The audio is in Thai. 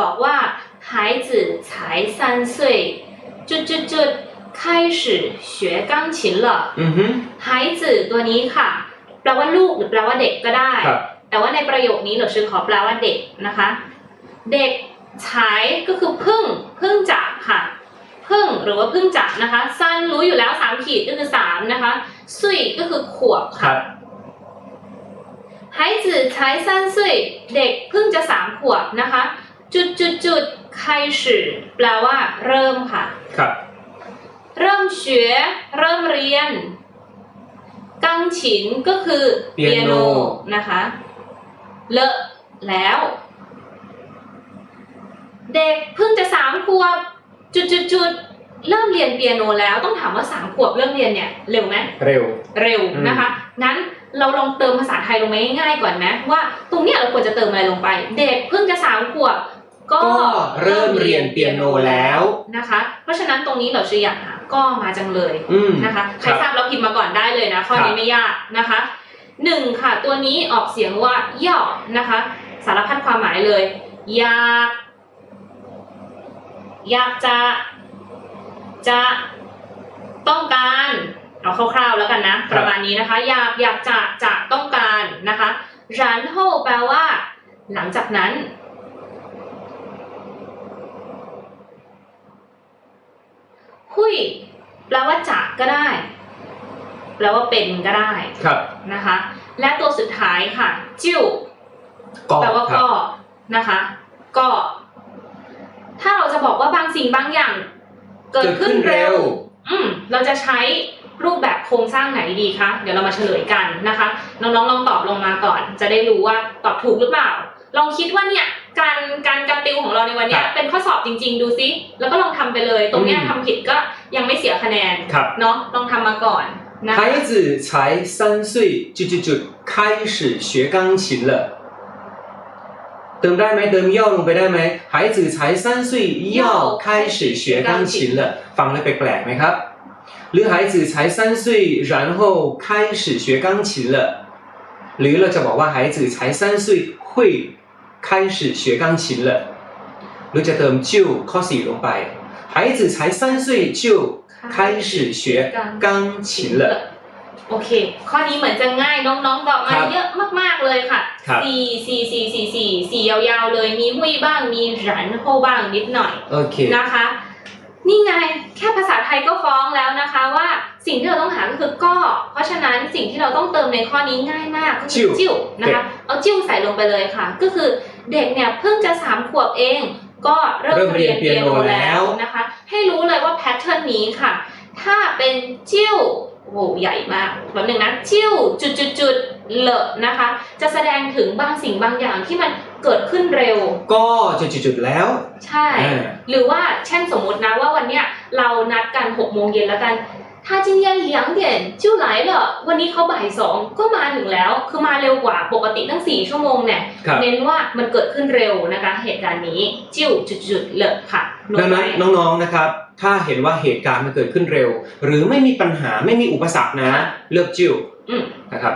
บอกว่า孩子才三岁จุดจุดจุด开始学钢琴了 อือฮึ 孩子ตัวนี้ค่ะ แปลว่าลูกหรือแปลว่าเด็กก็ได้ ครับ แต่ว่าในประโยคนี้เราชื่อขอแปลว่าเด็กนะคะ เด็กฉายก็คือเพึ่งเพึ่งจักค่ะเพึ่งหรือว่าเพึ่งจักนะคะซันรู้อยู่แล้วสามขีดก็คือสามนะคะซุยก็คือขวบ ครั ค่ะ บ 孩子才三岁เด็กเพิ่งจะสามขวบนะคะ จุดจุดจุด开始แปลว่า เริ่มค่ะ ครับ เริ่มเฉวเริ่มเรียน กังฉินก็คือเปียโนเร็วเร็วอืมนะคะงั้นเราลองเติมภาษาไทยลงไปง่ายๆก่อนนะว่า ตรงเนี้ยเราควรจะเติมอะไรลงไป เด็กเพิ่งจะสามขวบ ก็ก็เริ่มเรียนเปียโนแล้วนะคะ เพราะฉะนั้นตรงนี้เราจะอยากหาก็มาจังเลยอืมนะคะ ใครครับทราบเราพิมพ์มาก่อนได้เลยนะข้อครันี้บไม่ยากนะคะหนึ่งค่ะ ตัวนี้ออกเสียงว่าย่อนะคะ สารพัดความหมายเลยอยากอยากจะ จะต้องการเอาคร่าวๆแล้วกันนะ ประมาณนี้นะคะ อยากอยากจะจะต้องการนะคะรันโฮแปลว่า หลังจากนั้น หุย แปลว่าจะก็ได้ แปลว่าเป็นก็ได้ครับนะคะ และตัวสุดท้ายค่ะ จิ้วก็แปลว่าครับก็นะคะ ก็ ถ้าเราจะบอกว่าบางสิ่งบางอย่าง เกิดขึ้นเร็ว อืมเราจะใช้รูปแบบโครงสร้างไหนดีคะ เดี๋ยวเรามาเฉลยกันนะคะ น้องๆลองตอบลงมาก่อน จะได้รู้ว่าตอบถูกหรือเปล่า ลองคิดว่าเนี่ยการการการติวของเราในวันเนี้ยครับเป็นข้อสอบจริง ๆ ดูซิ แล้วก็ลองทำไปเลย ตรงเนี้ยอืมทำผิดก็ ยังไม่เสียคะแนน ครับ เนาะลองทำมาก่อนนะคะ 孩子才三岁จุดจุดจุด开始学钢琴了เติมได้ไหมเติมย่อลงไปได้ไหม孩子才三岁要开始学钢琴了ฟังแล้วแปลกๆไหมครับ หรือ孩子才三岁然后开始学钢琴了หรือเราจะบอกว่า孩子才三岁会开始学钢琴了หรือจะเติม就ข้อสี่ลงไป 孩子才三岁就开始学钢琴了 โอเค ข้อนี้เหมือนจะง่ายน้องๆตอบมา ครับ เยอะมากๆเลยค่ะ ครับ สี่สี่สี่สี่สี่สี่ยาวๆเลย มีหุยบ้าง มีหรันโฮบ้างนิดหน่อย โอเค นะคะ นี่ไงแค่ภาษาไทยก็ฟ้องแล้วนะคะว่าสิ่งที่เราต้องหาก็คือก็ เพราะฉะนั้นสิ่งที่เราต้องเติมในข้อนี้ง่ายมากก็คื จิ้ อ ว จิ้วนะคะ เอาจิ้วใส่ลงไปเลยค่ะ ก็คือเด็กเนี่ยเพิ่งจะสามขวบเอง ก็เริ่ม เริ่มเรี เรี ย ย น น เปี เปี ย ย โน โน แล้ แล้ว วนะคะ ให้รู้เลยว่าแพทเทิร์นนี้ค่ะ ถ้าเป็นจิ้วโอ้โหใหญ่มากแบบหนึ่งนะจิ้วจุดจุดจุดๆๆเลอะนะคะ จะแสดงถึงบางสิ่งบางอย่างที่มันเกิดขึ้นเร็ว ก็จุดจุดๆๆแล้ว ใช่อ่าหรือว่าเช่นสมมตินะว่าวันเนี้ยเรานัดกัน6โมงเย็นแล้วกัน ถ้า今天两点就来了วันนี้เขาบ่ายสองก็มาถึงแล้ว คือมาเร็วกว่าปกติตั้ง 4 ชั่วโมงเนี่ย ครับ เน้นว่ามันเกิดขึ้นเร็วนะคะ เหตุการณ์นี้ จิ้วจุดๆๆเลยค่ะล ดังนั้น ไป น้องๆนะครับ ถ้าเห็นว่าเหตุการณ์มันเกิดขึ้นเร็ว หรือไม่มีปัญหาไม่มีอุปสรรคนะ ค่ะ เลือกจิ้ว อืม นะครับ